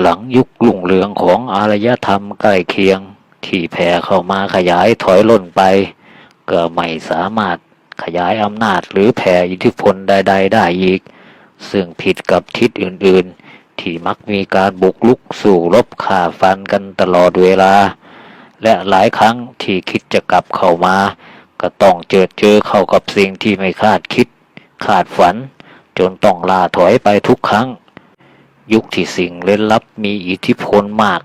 หลังยุคลุ่งเรืองของอารยธรรมใกล้เคียง ที่แผ่เข้ามาขยายถอยล่นไป ก็ไม่สามารถขยายอำนาจหรือแผ่อิทธิพลใด ๆ ได้อีก ซึ่งผิดกับทิศอื่นๆ ที่มักมีการบุกลุกสู่รบข่าฟันกันตลอดเวลา และหลายครั้งที่คิดจะกลับเข้ามา ก็ต้องเจอเจอเข้ากับสิ่งที่ไม่คาดคิด คาดฝัน จนต้องลาถอยไปทุกครั้ง ยุคที่สิ่งเล่นลับมีอิทธิพลมาก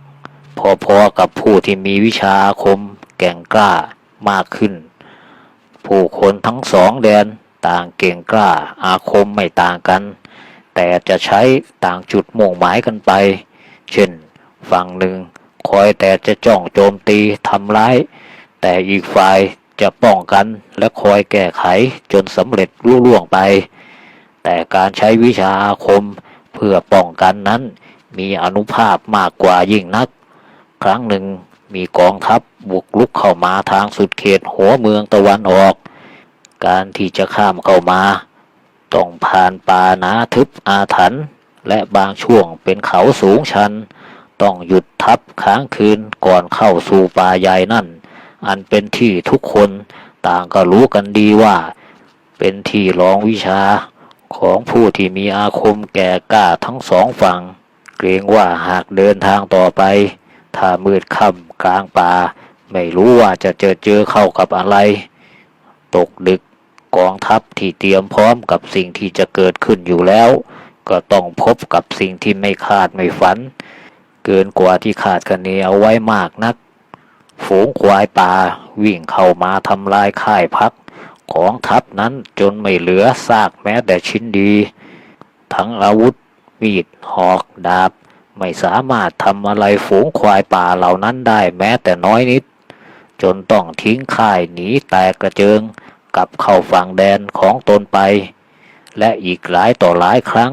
พอๆกับผู้ที่มีวิชาอาคมแก่งกล้ามากขึ้น ผู้คนทั้งสองแดนต่างเก่งกล้าอาคมไม่ต่างกัน แต่จะใช้ต่างจุดมุ่งหมายกันไป เช่น ฝั่งหนึ่งคอยแต่จะจ้องโจมตีทำร้าย แต่อีกฝ่ายจะป้องกันและคอยแก้ไขจนสำเร็จรุ่ล่วงไป แต่การใช้วิชาอาคม พื่อป้องกันนั้น มีอนุภาพมากกว่ายิ่งนัก ครั้งหนึ่งมีกองทัพบุกลุกเข้ามาทางสุดเขตหัวเมืองตะวันออก การที่จะข้ามเข้ามา ต้องผ่านป่าหนาทึบอาถรรพ์และบางช่วงเป็นเขาสูงชัน ต้องหยุดทับค้างคืนก่อนเข้าสู่ป่าใหญ่นั่น อันเป็นที่ทุกคนต่างก็รู้กันดีว่า เป็นที่รองวิชา ของผู้ที่มีอาคมแก่กล้าทั้งสองฝั่ง เกรงว่าหากเดินทางต่อไป ถ้ามืดค่ำกลางป่า ไม่รู้ว่าจะเจอเจอเข้ากับอะไร ตกดึกกองทัพที่เตรียมพร้อมกับสิ่งที่จะเกิดขึ้นอยู่แล้ว ก็ต้องพบกับสิ่งที่ไม่คาดไม่ฝัน เกินกว่าที่ขาดคะเนเอาไว้มากนัก ฝูงควายป่าวิ่งเข้ามาทำลายค่ายพัก ของทัพนั้นจนไม่เหลือซากแม้แต่ชิ้นดี ทั้งอาวุธ มีด หอก ดาบ ไม่สามารถทำอะไรฝูงควายป่าเหล่านั้นได้แม้แต่น้อยนิด จนต้องทิ้งค่ายหนีแตกกระเจิงกลับเข้าฝั่งแดนของตนไป และอีกหลายต่อหลายครั้ง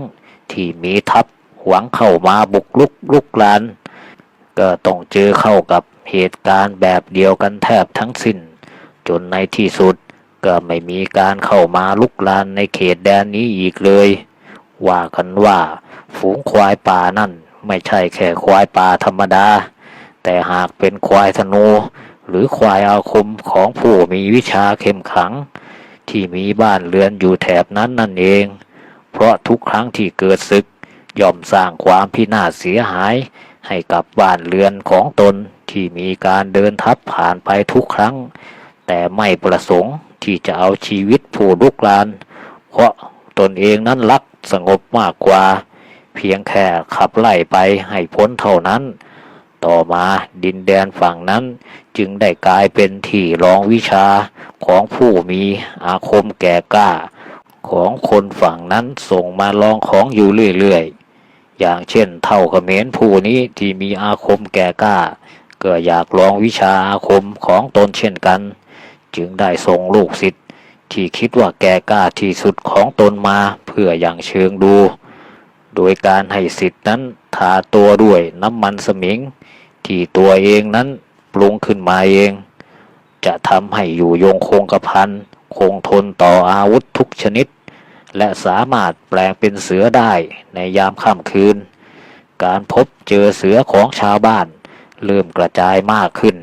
ที่มีทัพหวังเข้ามาบุกลุกลุกลาน ก็ต้องเจอเข้ากับเหตุการณ์แบบเดียวกันแทบทั้งสิ้น จนในที่สุด ก็ไม่มีการเข้ามาลุกลานในเขตแดนนี้อีกเลย ว่ากันว่าฝูงควายป่านั่นไม่ใช่แค่ควายป่าธรรมดา แต่หากเป็นควายธนู หรือควายอาคมของผู้มีวิชาเข้มขัง ที่มีบ้านเรือนอยู่แถบนั้นนั่นเอง เพราะทุกครั้งที่เกิดศึกย่อมสร้างความพินาศเสียหายให้กับบ้านเรือนของตนที่มีการเดินทัพผ่านไปทุกครั้ง แต่ไม่ประสงค์ที่จะเอาชีวิตผู้ลุกลาน เพราะตนเองนั้นรักสงบมากกว่า เพียงแค่ขับไล่ไปให้พ้นเท่านั้น ต่อมาดินแดนฝั่งนั้นจึงได้กลายเป็นที่รองวิชาของผู้มีอาคมแก่กล้า ของคนฝั่งนั้นส่งมาลองของอยู่เรื่อยๆ อย่างเช่นเท่าเขมรผู้นี้ที่มีอาคมแก่กล้าก็อยากลองวิชาอาคมของตนเช่นกัน จึงได้ส่งลูกศิษย์ที่คิดว่าแกกล้าที่สุดของตนมาเพื่ออย่างเชิงดู โดยการให้ศิษย์นั้นทาตัวด้วยน้ำมันสมิง ที่ตัวเองนั้นปรุงขึ้นมาเอง จะทำให้อยู่ยงคงกระพันคงทนต่ออาวุธทุกชนิด และสามารถแปลงเป็นเสือได้ในยามค่ำคืน การพบเจอเสือของชาวบ้าน เริ่มกระจายมากขึ้น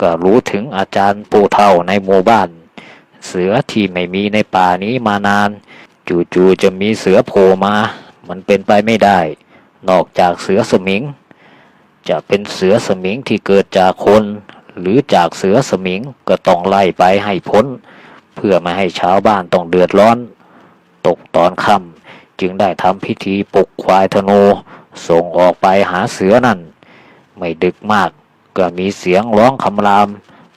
ก็รู้ถึงอาจารย์ปู่เท่าในหมู่บ้าน เสือที่ไม่มีในป่านี้มานาน จู่ๆจะมีเสือโผล่มา มันเป็นไปไม่ได้ นอกจากเสือสมิง จะเป็นเสือสมิงที่เกิดจากคน หรือจากเสือสมิงก็ต้องไล่ไปให้พ้น เพื่อไม่ให้ชาวบ้านต้องเดือดร้อน ตกตอนค่ำจึงได้ทำพิธีปลุกควายธนูส่งออกไปหาเสือนั่น ไม่ดึกมาก ก็มีเสียงร้องคำราม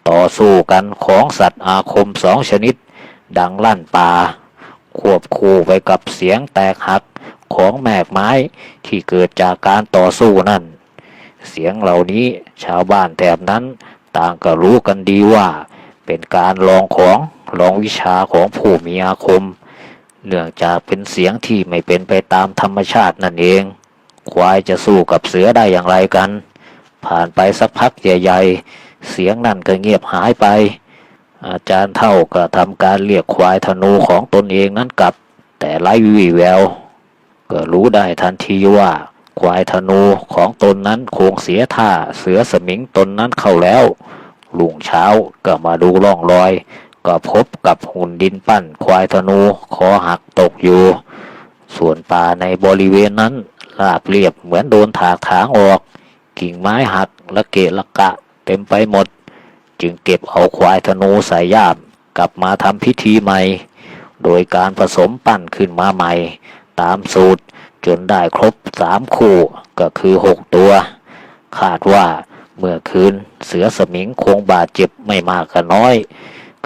ต่อสู้กันของสัตว์อาคมสองชนิด ดังลั่นป่า ควบคู่ไปกับเสียงแตกหักของแมกไม้ที่เกิดจากการต่อสู้นั่น เสียงเหล่านี้ชาวบ้านแถบนั้น ต่างก็รู้กันดีว่า เป็นการลองของลองวิชาของผู้มีอาคม เนื่องจากเป็นเสียงที่ไม่เป็นไปตามธรรมชาตินั่นเอง ควายจะสู้กับเสือได้อย่างไรกัน ผ่านไปสักพักใหญ่ๆ เสียงนั่นก็เงียบหายไป อาจารย์เท่าก็ทำการเรียกควายธนูของตนเองนั้นกลับ แต่ไร้วี่แวว ก็รู้ได้ทันทีว่า ควายธนูของตนนั้นคงเสียท่าเสือสมิงตนนั้นเข้าแล้วลุงเช้าก็มาดูร่องรอย ก็พบกับหุ่นดินปั้นควายธนูคอหักตกอยู่ ส่วนป่าในบริเวณนั้นราบเรียบเหมือนโดนถากถางออก กิ่งไม้หักละเกะละกะเต็มไปหมด จึงเก็บเอาควายธนูใส่ย่ามกลับมาทำพิธีใหม่ โดยการผสมปั้นขึ้นมาใหม่ ตามสูตรจนได้ครบสามคู่ก็คือหกตัว คาดว่าเมื่อคืนเสือสมิงคงบาดเจ็บไม่มากก็น้อย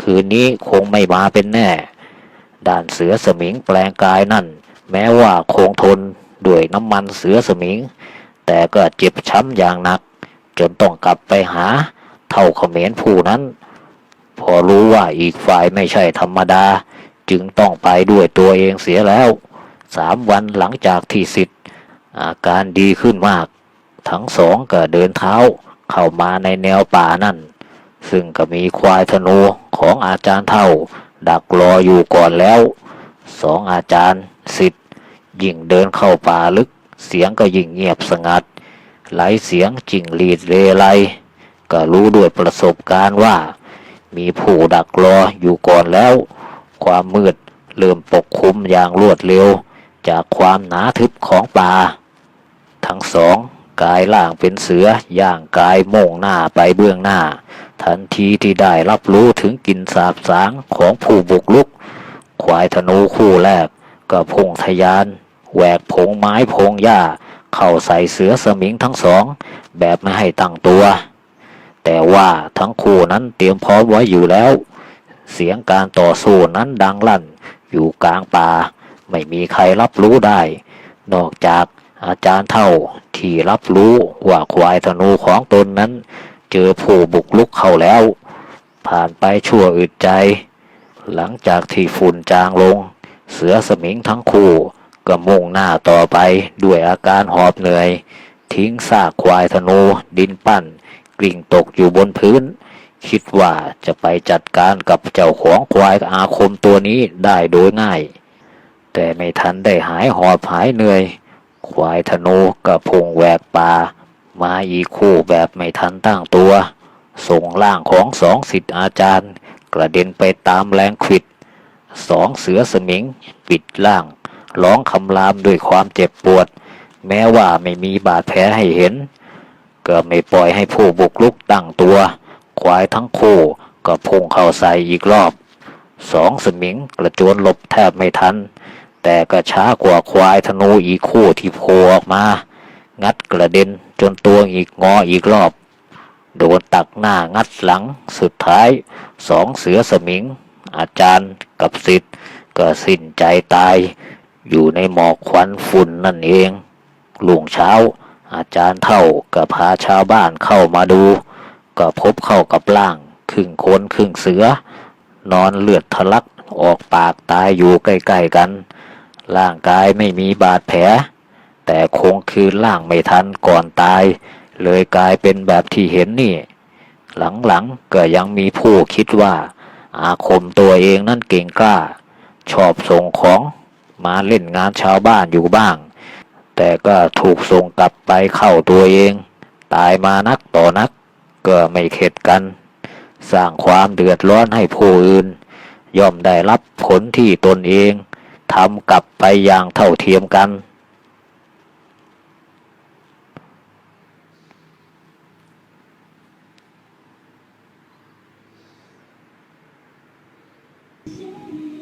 คืนนี้คงไม่มาเป็นแน่ด้านเสือสมิงแปลงกายนั่น แม้ว่าคงทนด้วยน้ำมันเสือสมิง แต่ก็เจ็บช้ำอย่างหนัก จนต้องกลับไปหา เท่าเขมรผู้นั้น พอรู้ว่าอีกฝ่ายไม่ใช่ธรรมดา จึงต้องไปด้วยตัวเองเสียแล้วสามวันหลังจากที่สิทธิ์อาการดีขึ้นมาก ทั้งสองก็เดินเท้าเข้ามาในแนวป่านั่น ซึ่งก็มีควายธนูของอาจารย์เท่า ดักรออยู่ก่อนแล้ว สองอาจารย์สิทธิ์ยิ่งเดินเข้าป่าลึก เสียงก็ยิ่งเงียบสงัด ไหลเสียงจิงหรีดเรไรก็รู้ด้วยประสบการณ์ว่า มีผู้ดักรออยู่ก่อนแล้ว ความมืดเริ่มปกคลุมอย่างรวดเร็ว จากความหนาทึบของป่า ทั้งสองกายล่างเป็นเสือย่างกายมุ่งหน้าไปเบื้องหน้า ทันทีที่ได้รับรู้ถึงกลิ่นสาบสางของผู้บุกลุก ควายธนูคู่แรกก็พุ่งทะยาน แหวกพงไม้พงหญ้า เข้าใส่เสือสมิงทั้งสอง แบบไม่ให้ตั้งตัว แต่ว่าทั้งคู่นั้นเตรียมพร้อมไว้อยู่แล้ว เสียงการต่อสู้นั้นดังลั่น อยู่กลางป่า ไม่มีใครรับรู้ได้ นอกจากอาจารย์เท่าที่รับรู้ว่าควายธนูของตนนั้น เจอผู้บุกลุกเข้าแล้ว ผ่านไปชั่วอึดใจ หลังจากที่ฝุ่นจางลง เสือสมิงทั้งคู่ ก็มุ่งหน้าต่อไปด้วยอาการหอบเหนื่อย ทิ้งซากควายธนูดินปั้น กลิ่งตกอยู่บนพื้น คิดว่าจะไปจัดการกับเจ้าของควายอาคมตัวนี้ได้โดยง่าย แต่ไม่ทันได้หายหอบหายเหนื่อย ควายธนูกับพงแหวกป่ามาอีกคู่แบบไม่ทันตั้งตัวส่งร่างของสองสิทธิอาจารย์ กระเด็นไปตามแรงขิด สองเสือสมิง ปิดล่าง ร้องคำรามด้วยความเจ็บปวด แม้ว่าไม่มีบาดแผลให้เห็น ก็ไม่ปล่อยให้ผู้บุกลุกตั้งตัว ควายทั้งคู่ก็พุ่งเข้าใส่อีกรอบ สองสมิงกระโจนหลบแทบไม่ทัน แต่ก็ช้ากว่าควายธนูอีกคู่ที่โผล่ออกมา งัดกระเด็นจนตัวอีกงออีกรอบ โดนตักหน้างัดหลังสุดท้ายสองเสือสมิงอาจารย์กับสิทธิ์ก็สิ้นใจตาย อยู่ในหมอกควันฝุ่นนั่นเองลุงเช้า อาจารย์เท่าก็พาชาวบ้านเข้ามาดู ก็พบเข้ากับร่างครึ่งคนครึ่งเสือ นอนเลือดทะลักออกปากตายอยู่ใกล้ๆกัน ร่างกายไม่มีบาดแผล แต่คงคืนร่างไม่ทันก่อนตาย เลยกลายเป็นแบบที่เห็นนี่ หลังๆก็ยังมีผู้คิดว่า อาคมตัวเองนั่นเก่งกล้า ชอบส่งของ มาเล่นงานชาวบ้านอยู่บ้าง แต่ก็ถูกส่งกลับไปเข้าตัวเอง ตายมานักต่อนัก ก็ไม่เข็ดกัน สร้างความเดือดร้อนให้ผู้อื่น ย่อมได้รับผลที่ตนเองทำกลับไปอย่างเท่าเทียมกันเ